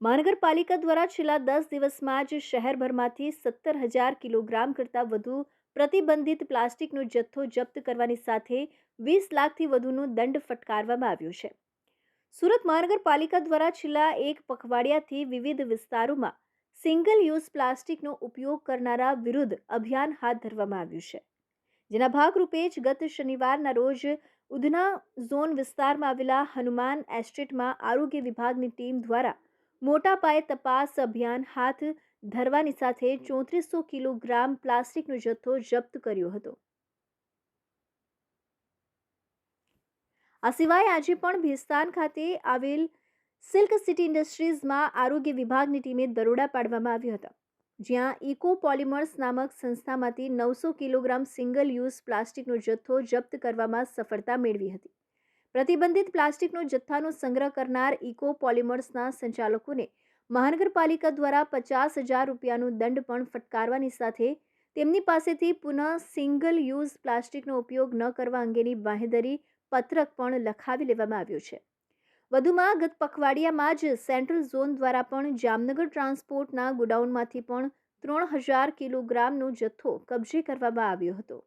મહાનગરપાલિકા દ્વારા છેલ્લા દસ દિવસમાં જ શહેરભરમાંથી સત્તર હજાર કિલોગ્રામ કરતાં વધુ પ્રતિબંધિત પ્લાસ્ટિકનો જથ્થો જપ્ત કરવાની સાથે વીસ લાખથી વધુનો દંડ ફટકારવામાં આવ્યો છે. સુરત મહાનગરપાલિકા દ્વારા છેલ્લા એક પખવાડિયાથી વિવિધ વિસ્તારોમાં સિંગલ યુઝ પ્લાસ્ટિકનો ઉપયોગ કરનારા વિરુદ્ધ અભિયાન હાથ ધરવામાં આવ્યું છે. જેના ભાગરૂપે જ ગત શનિવારના રોજ ઉધના ઝોન વિસ્તારમાં આવેલા હનુમાન એસ્ટેટમાં આરોગ્ય વિભાગની ટીમ દ્વારા મોટા પાયે તપાસ અભિયાન હાથ ધરવાની સાથે ચોત્રીસો કિલોગ્રામ પ્લાસ્ટિકનો જથ્થો જપ્ત કર્યો હતો. આ સિવાય આજે પણ ભેસ્તાન ખાતે આવેલ સિલ્ક સિટી ઇન્ડસ્ટ્રીઝમાં આરોગ્ય વિભાગની ટીમે દરોડા પાડવામાં આવ્યા હતા, જ્યાં ઇકો પોલિમર્સ નામક સંસ્થામાંથી નવસો કિલોગ્રામ સિંગલ યુઝ પ્લાસ્ટિકનો જથ્થો જપ્ત કરવામાં સફળતા મેળવી હતી. પ્રતિબંધિત પ્લાસ્ટિકનો જથ્થાનો સંગ્રહ કરનાર ઇકો પોલિમર્સના સંચાલકોને મહાનગરપાલિકા દ્વારા પચાસ હજાર રૂપિયાનો દંડ પણ ફટકારવાની સાથે તેમની પાસેથી પુનઃ સિંગલ યુઝ પ્લાસ્ટિકનો ઉપયોગ ન કરવા અંગેની બાંહેધરી પત્રક પણ લખાવી લેવામાં આવ્યું છે. વધુમાં ગત પખવાડિયામાં જ સેન્ટ્રલ ઝોન દ્વારા પણ જામનગર ટ્રાન્સપોર્ટના ગોડાઉનમાંથી પણ ત્રણ હજાર કિલોગ્રામનો જથ્થો કબજે કરવામાં આવ્યો હતો.